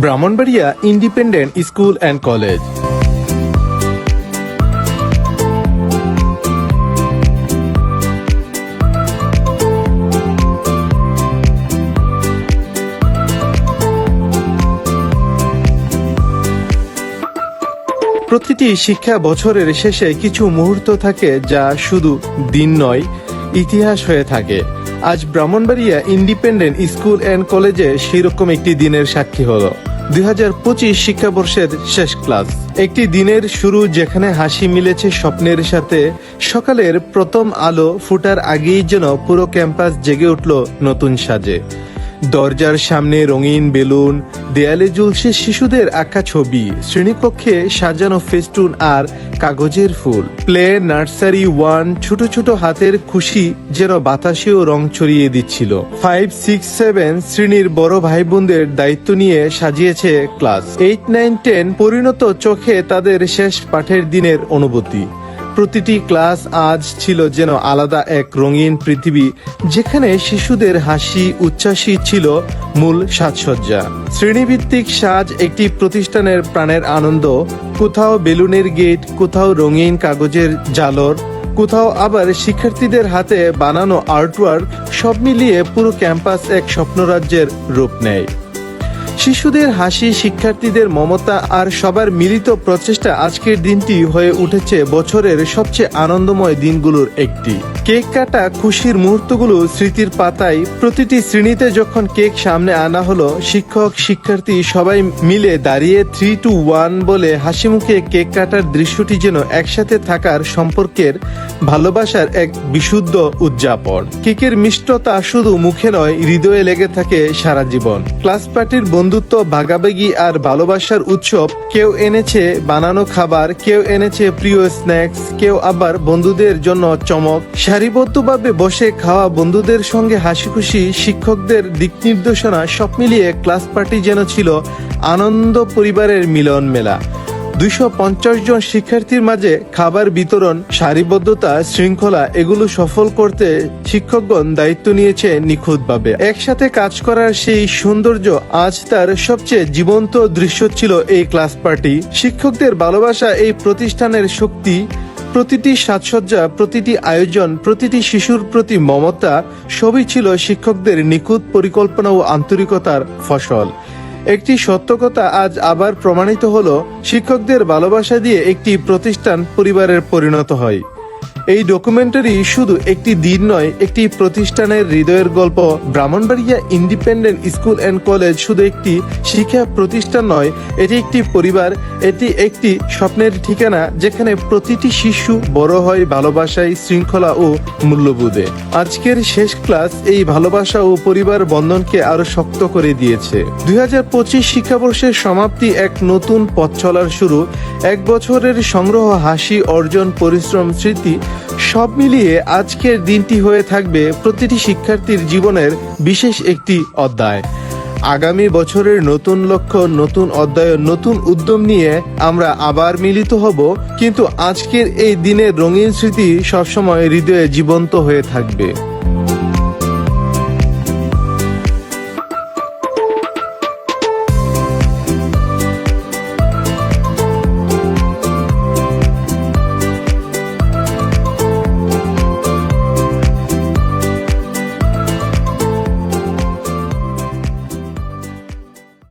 Brahmanbaria independent school and college প্রতিটি শিক্ষা বছরের শেষে কিছু মুহূর্ত থাকে যা শুধু দিন নয়, ইতিহাস হয়ে থাকে। আজ ব্রাহ্মণবাড়িয়া ইন্ডিপেন্ডেন্ট স্কুল অ্যান্ড কলেজে সেরকম একটি দিনের সাক্ষী হলো। দুই হাজার পঁচিশ শিক্ষাবর্ষের শেষ ক্লাস। একটি দিনের শুরু যেখানে হাসি মিলেছে স্বপ্নের সাথে, সকালের প্রথম আলো ফুটার আগেই যেন পুরো ক্যাম্পাস জেগে উঠল নতুন সাজে। দরজার সামনে রঙিন বেলুন, দেয়ালে ঝুলছে শিশুদের আঁকা ছবি, শ্রেণীকক্ষে সাজানো ফেস্টুন আর কাগজের ফুল। প্লে, নার্সারি, ওয়ান, ছোট ছোট হাতের খুশি যেন বাতাসেও রং ছড়িয়ে দিচ্ছিল। ফাইভ, সিক্স, সেভেন শ্রেণির বড় ভাই বোনদের দায়িত্ব নিয়ে সাজিয়েছে ক্লাস। এইট, নাইন, টেন পরিণত চোখে তাদের শেষ পাঠের দিনের অনুভূতি। প্রতিটি ক্লাস আজ ছিল যেন আলাদা এক রঙিন পৃথিবী, যেখানে শিশুদের হাসি উচ্ছ্বাসী ছিল মূল সাজসজ্জা। শ্রেণীভিত্তিক সাজ একটি প্রতিষ্ঠানের প্রাণের আনন্দ। কোথাও বেলুনের গেট, কোথাও রঙিন কাগজের জালর, কোথাও আবার শিক্ষার্থীদের হাতে বানানো আর্টওয়ার্ক সব মিলিয়ে পুরো ক্যাম্পাস এক স্বপ্নরাজ্যের রূপ নেয়। শিশুদের হাসি, শিক্ষার্থীদের মমতা আর সবার মিলিত প্রচেষ্টা আজকের দিনটি হয়ে উঠেছে বছরের সবচেয়ে আনন্দময় দিনগুলোর একটি। কেক কাটা খুশির মুহূর্তগুলো স্মৃতির পাতায় প্রতিটি শ্রেণীতে যখন কেক সামনে আনা হলো, শিক্ষক, শিক্ষার্থী সবাই মিলে দাঁড়িয়ে থ্রি টু ওয়ান বলে হাসি মুখে কেক কাটার দৃশ্যটি যেন একসাথে থাকার সম্পর্কের ভালোবাসার এক বিশুদ্ধ উদযাপন। কেকের মিষ্টতা শুধু মুখে নয়, হৃদয়ে লেগে থাকে সারা জীবন। ক্লাস পার্টির বন্ধুত্ব, ভাগাভাগি আর ভালোবাসার উৎসব কেউ এনেছে বানানো খাবার, কেউ এনেছে প্রিয় স্ন্যাক্স, কেউ আবার বন্ধুদের জন্য চমক সারিবদ্ধভাবে বসে খাওয়া বন্ধুদের সঙ্গে হাসি খুশি শিক্ষকদের দিক নির্দেশনা সব মিলিয়ে ক্লাস পার্টি যেন ছিল আনন্দ পরিবারের মিলন মেলা। দুইশো পঞ্চাশ জন শিক্ষার্থীর মাঝে খাবার বিতরণ, সারিবদ্ধতা, শৃঙ্খলা এগুলো সফল করতে শিক্ষকগণ দায়িত্ব নিয়েছে নিখুঁতভাবে। একসাথে কাজ করার সেই সৌন্দর্য আজ তার সবচেয়ে জীবন্ত দৃশ্য ছিল এই ক্লাস পার্টি। শিক্ষকদের ভালোবাসা এই প্রতিষ্ঠানের শক্তি প্রতিটি সাজসজ্জা, প্রতিটি আয়োজন, প্রতিটি শিশুর প্রতি মমতা, সবই ছিল শিক্ষকদের নিখুঁত পরিকল্পনা ও আন্তরিকতার ফসল। একটি সত্য কথা আজ আবার প্রমাণিত হলো, শিক্ষকদের ভালোবাসা দিয়ে একটি প্রতিষ্ঠান পরিবারের পরিণত হয়। এই ডকুমেন্টারি শুধু একটি দিন নয়, একটি প্রতিষ্ঠানের হৃদয়ের গল্প। Brahmanbaria independent school and college শুধু একটি শিক্ষা প্রতিষ্ঠান নয়, এটি একটি পরিবার, এটি একটি স্বপ্নের ঠিকানা যেখানে প্রতিটি শিশু বড় হয় ভালোবাসায় শৃঙ্খলা ও মূল্যবোধে। আজকের শেষ ক্লাস এই ভালোবাসা ও পরিবার বন্ধনকে আরও শক্ত করে দিয়েছে। দুই হাজার পঁচিশ শিক্ষাবর্ষের সমাপ্তি এক নতুন পথ চলার শুরু। এক বছরের সংগ্রহ হাসি, অর্জন, পরিশ্রম, স্মৃতি সব মিলিয়ে আজকের দিনটি হয়ে থাকবে প্রতিটি শিক্ষার্থীর জীবনের বিশেষ একটি অধ্যায়। আগামী বছরের নতুন লক্ষ্য, নতুন অধ্যায়, নতুন উদ্যম নিয়ে আমরা আবার মিলিত হব, কিন্তু আজকের এই দিনের রঙিন স্মৃতি সবসময় হৃদয়ে জীবন্ত হয়ে থাকবে।